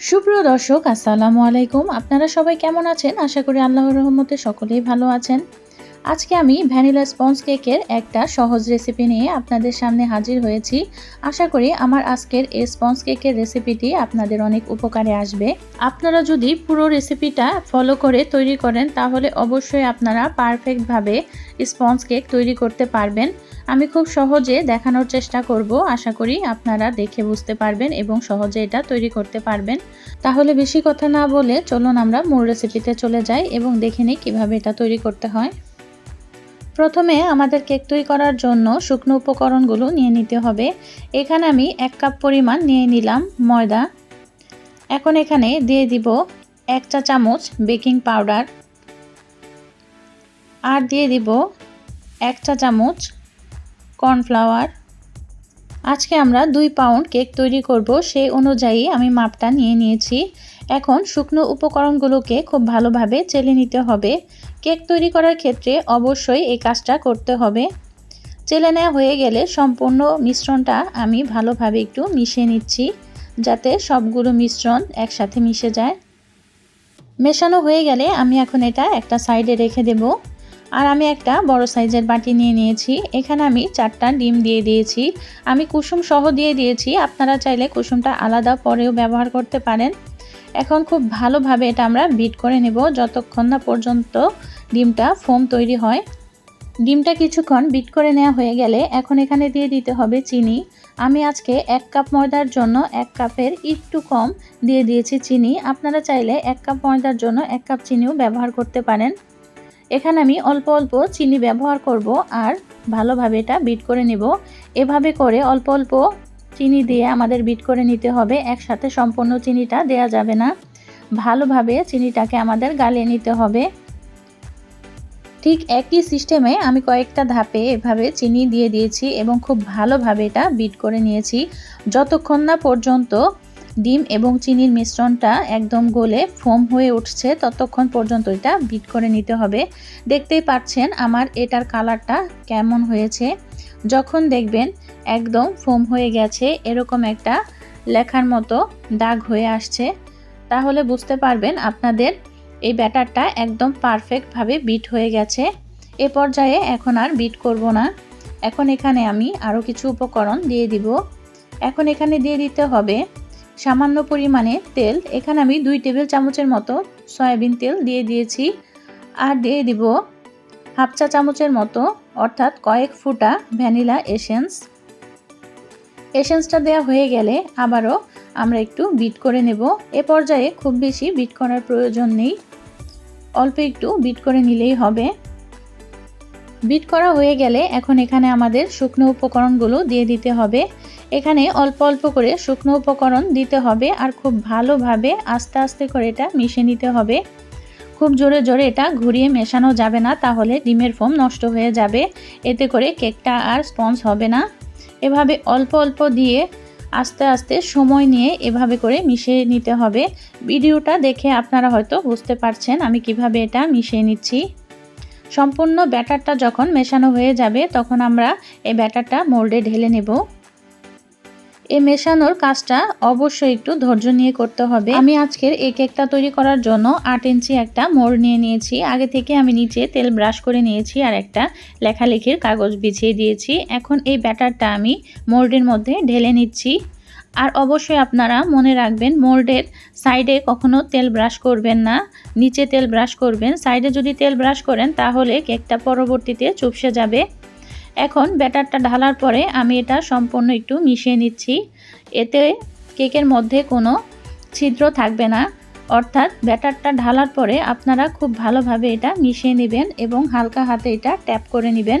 সুপ্রিয় দর্শক, আসসালামু আলাইকুম। আপনারা সবাই কেমন আছেন? আশা করি আল্লাহর রহমতে সকলেই ভালো আছেন। আজকে আমি ভ্যানিলা স্পঞ্জ কেকের একটা সহজ রেসিপি নিয়ে আপনাদের সামনে হাজির হয়েছি। আশা করি আমার আজকের এই স্পঞ্জ কেকের রেসিপিটি আপনাদের অনেক উপকারে আসবে। আপনারা যদি পুরো রেসিপিটা ফলো করে তৈরি করেন, তাহলে অবশ্যই আপনারা পারফেক্টভাবে স্পঞ্জ কেক তৈরি করতে পারবেন। আমি খুব সহজে দেখানোর চেষ্টা করব। আশা করি আপনারা দেখে বুঝতে পারবেন এবং সহজে এটা তৈরি করতে পারবেন। তাহলে বেশি কথা না বলে চলুন আমরা মূল রেসিপিতে চলে যাই এবং দেখে নিই কীভাবে এটা তৈরি করতে হয়। প্রথমে আমাদের কেক তৈরি করার জন্য শুকনো উপকরণগুলো নিয়ে নিতে হবে। এখানে আমি এক কাপ পরিমাণ নিয়ে নিলাম ময়দা। এখন এখানে দিয়ে দিব এক চা চামচ বেকিং পাউডার আর দিয়ে দিব এক চা চামচ কর্নফ্লাওয়ার। আজকে আমরা দুই পাউন্ড কেক তৈরি করব, সেই অনুযায়ী আমি মাপটা নিয়ে নিয়েছি। এখন শুকনো উপকরণগুলোকে খুব ভালোভাবে চেলে নিতে হবে। কেক তৈরি করার ক্ষেত্রে অবশ্যই এই কাজটা করতে হবে। চেলে নেওয়া হয়ে গেলে সম্পূর্ণ মিশ্রণটা আমি ভালোভাবে একটু মিশিয়ে নিচ্ছি, যাতে সবগুলো মিশ্রণ একসাথে মিশে যায়। মেশানো হয়ে গেলে আমি এখন এটা একটা সাইডে রেখে দেব। আর আমি একটা বড় সাইজের বাটি নিয়ে নিয়েছি। এখানে আমি চারটা ডিম দিয়ে দিয়েছি। আমি কুসুম সহ দিয়ে দিয়েছি। আপনারা চাইলে কুসুমটা আলাদা পরেও ব্যবহার করতে পারেন। এখন খুব ভালোভাবে এটা আমরা বিট করে নেব যতক্ষণ না পর্যন্ত ডিমটা ফোম তৈরি হয়। ডিমটা কিছুক্ষণ বিট করে নেওয়া হয়ে গেলে এখন এখানে দিয়ে দিতে হবে চিনি। আমি আজকে এক কাপ ময়দার জন্য এক কাপের একটু কম দিয়ে দিয়েছি চিনি। আপনারা চাইলে এক কাপ ময়দার জন্য এক কাপ চিনিও ব্যবহার করতে পারেন। এখানে আমি অল্প অল্প চিনি ব্যবহার করব আর ভালোভাবে এটা বিট করে নেব। এভাবে করে অল্প অল্প চিনি দিয়ে আমাদের বিট করে নিতে হবে। একসাথে সম্পূর্ণ চিনিটা দেয়া যাবে না। ভালোভাবে চিনিটাকে আমাদের গালিয়ে নিতে হবে। ঠিক একই সিস্টেমে আমি কয়েকটা ধাপে এভাবে চিনি দিয়ে দিয়েছি এবং খুব ভালোভাবে এটা বিট করে নিয়েছি। যতক্ষণ না পর্যন্ত ডিম এবং চিনির মিশ্রণটা একদম গলে ফোম হয়ে উঠছে, ততক্ষণ পর্যন্ত এটা বিট করে নিতে হবে। দেখতেই পাচ্ছেন আমার এটার কালারটা কেমন হয়েছে। যখন দেখবেন একদম ফোম হয়ে গেছে, এরকম একটা লেখার মতো দাগ হয়ে আসছে, তাহলে বুঝতে পারবেন আপনাদের এই ব্যাটারটা একদম পারফেক্টভাবে বিট হয়ে গেছে। এ পর্যায়ে এখন আর বিট করব না। এখন এখানে আমি আরও কিছু উপকরণ দিয়ে দিব। এখন এখানে দিয়ে দিতে হবে সামান্য পরিমাণে তেল। এখানে আমি দুই টেবিল চামচের মতো সয়াবিন তেল দিয়ে দিয়েছি। আর দিয়ে দিব হাফ চা চামচের মতো, অর্থাৎ কয়েক ফুটা ভ্যানিলা এসেন্স। এসেন্সটা দেওয়া হয়ে গেলে আবারও আমরা একটু বিট করে নেব। এ পর্যায়ে খুব বেশি বিট করার প্রয়োজন নেই। অল্প একটু বিট করে নিলেই হবে। বিট করা হয়ে গেলে এখন এখানে আমাদের শুকনো উপকরণগুলো দিয়ে দিতে হবে। এখানে অল্প অল্প করে শুকনো উপকরণ দিতে হবে আর খুব ভালোভাবে আস্তে আস্তে করে এটা মিশে নিতে হবে। খুব জোরে জোরে এটা ঘুরিয়ে মেশানো যাবে না, তাহলে ডিমের ফোম নষ্ট হয়ে যাবে। এতে করে কেকটা আর স্পঞ্জ হবে না। এভাবে অল্প অল্প দিয়ে আস্তে আস্তে সময় নিয়ে এভাবে করে মিশিয়ে নিতে হবে। ভিডিওটা দেখে আপনারা হয়তো বুঝতে পারছেন আমি কীভাবে এটা মিশিয়ে নিচ্ছি। সম্পূর্ণ ব্যাটারটা যখন মেশানো হয়ে যাবে, তখন আমরা এই ব্যাটারটা মোল্ডে ঢেলে নেব। এই মেশানোর কাজটা অবশ্যই একটু ধৈর্য নিয়ে করতে হবে। আমি আজকের এই কেকটা তৈরি করার জন্য আট ইঞ্চি একটা মোড় নিয়ে নিয়েছি। আগে থেকে আমি নিচে তেল ব্রাশ করে নিয়েছি আর একটা লেখালেখির কাগজ বিছিয়ে দিয়েছি। এখন এই ব্যাটারটা আমি মোল্ডের মধ্যে ঢেলে নিচ্ছি। আর অবশ্যই আপনারা মনে রাখবেন, মোল্ডের সাইডে কখনো তেল ব্রাশ করবেন না। নিচে তেল ব্রাশ করবেন। সাইডে যদি তেল ব্রাশ করেন তাহলে কেকটা পরবর্তীতে চুপসে যাবে। এখন ব্যাটারটা ঢালার পরে আমি এটা সম্পূর্ণ একটু মিশিয়ে নিচ্ছি। এতে কেকের মধ্যে কোনো ছিদ্র থাকবে না। অর্থাৎ ব্যাটারটা ঢালার পরে আপনারা খুব ভালোভাবে এটা মিশিয়ে নেবেন এবং হালকা হাতে এটা ট্যাপ করে নেবেন।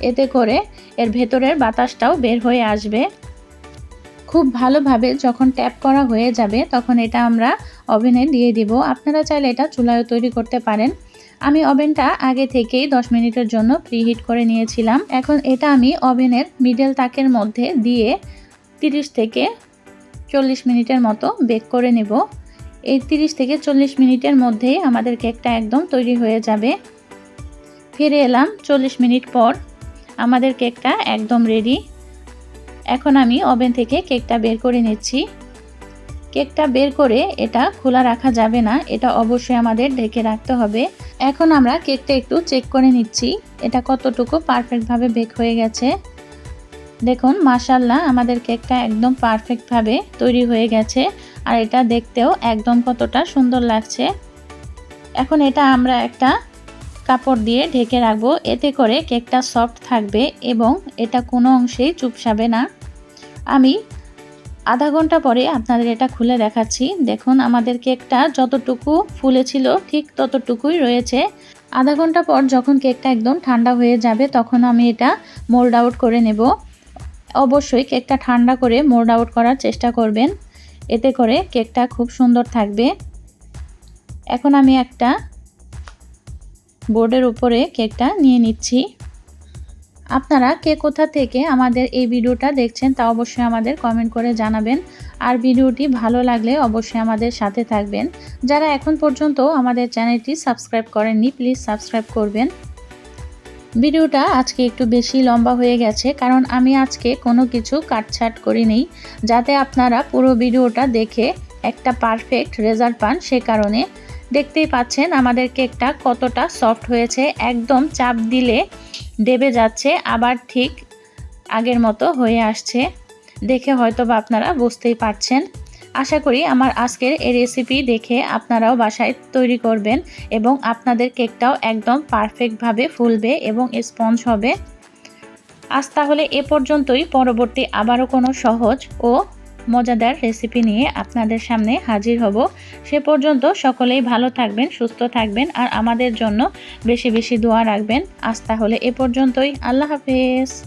এতে করে এর ভেতরের বাতাসটাও বের হয়ে আসবে। খুব ভালোভাবে যখন ট্যাপ করা হয়ে যাবে তখন এটা আমরা ওভেনে দিয়ে দিব। আপনারা চাইলে এটা চুলায়ও তৈরি করতে পারেন। আমি ওভেনটা আগে থেকেই 10 মিনিটের জন্য প্রিহিট করে নিয়েছিলাম। এখন এটা আমি ওভেনের মিডল তাকের মধ্যে দিয়ে 30 থেকে চল্লিশ মিনিটের মতো বেক করে নেব। এই 30 থেকে চল্লিশ মিনিটের মধ্যেই আমাদের কেকটা একদম তৈরি হয়ে যাবে। ফিরে এলাম চল্লিশ মিনিট পর। আমাদের কেকটা একদম রেডি এখন আমি ওভেন থেকে কেকটা বের করে নিচ্ছি। কেকটা বের করে এটা খোলা রাখা যাবে না, এটা অবশ্যই আমাদের ঢেকে রাখতে হবে। এখন আমরা কেকটা একটু চেক করে নিচ্ছি, এটা কতটুকু পারফেক্টভাবে বেক হয়ে গেছে। দেখুন মাশাল্লাহ আমাদের কেকটা একদম পারফেক্টভাবে তৈরি হয়ে গেছে, আর এটা দেখতেও একদম কতটা সুন্দর লাগছে। এখন এটা আমরা একটা কাপড় দিয়ে ঢেকে রাখব, এতে করে কেকটা সফট থাকবে এবং এটা কোনো অংশেই চুপসাবে না। আমি আধা ঘণ্টা পরে আপনাদের এটা খুলে দেখাচ্ছি। দেখুন, আমাদের কেকটা যতটুকু ফুলেছিল ঠিক ততটুকুই রয়েছে। আধা ঘণ্টা পর যখন কেকটা একদম ঠান্ডা হয়ে যাবে, তখন আমি এটা মোল্ড আউট করে নেব। অবশ্যই কেকটা ঠান্ডা করে মোল্ড আউট করার চেষ্টা করবেন। এতে করে কেকটা খুব সুন্দর থাকবে। এখন আমি একটা বোর্ডের উপরে কেকটা নিয়ে নিচ্ছি। আপনারা কে কোথা থেকে আমাদের এই ভিডিওটা দেখছেন তা অবশ্যই আমাদের কমেন্ট করে জানাবেন। আর ভিডিওটি ভালো লাগলে অবশ্যই আমাদের সাথে থাকবেন। যারা এখন পর্যন্ত আমাদের চ্যানেলটি সাবস্ক্রাইব করেননি প্লিজ সাবস্ক্রাইব করবেন। ভিডিওটা আজকে একটু বেশি লম্বা হয়ে গেছে, কারণ আমি আজকে কোনো কিছু কাটছাট করি করিনি, যাতে আপনারা পুরো ভিডিওটা দেখে একটা পারফেক্ট রেজাল্ট পান সে কারণে। দেখতেই পাচ্ছেন আমাদের কেকটা কতটা সফট হয়েছে, একদম চাপ দিলে দেবে যাচ্ছে, আবার ঠিক আগের মতো হয়ে আসছে। দেখে হয়তো বা আপনারা বুঝতেই পারছেন। আশা করি আমার আজকের এই রেসিপি দেখে আপনারাও বাসায় তৈরি করবেন এবং আপনাদের কেকটাও একদম পারফেক্টভাবে ফুলবে এবং স্পঞ্জ হবে। আজ তাহলে এ পর্যন্তই। পরবর্তী আবারও কোনো সহজ ও মজাদার রেসিপি নিয়ে আপনাদের সামনে হাজির হব। সে পর্যন্ত সকলেই ভালো থাকবেন, সুস্থ থাকবেন আর আমাদের জন্য বেশি বেশি দোয়া রাখবেন। আজ তাহলে এ পর্যন্তই। আল্লাহ হাফেজ।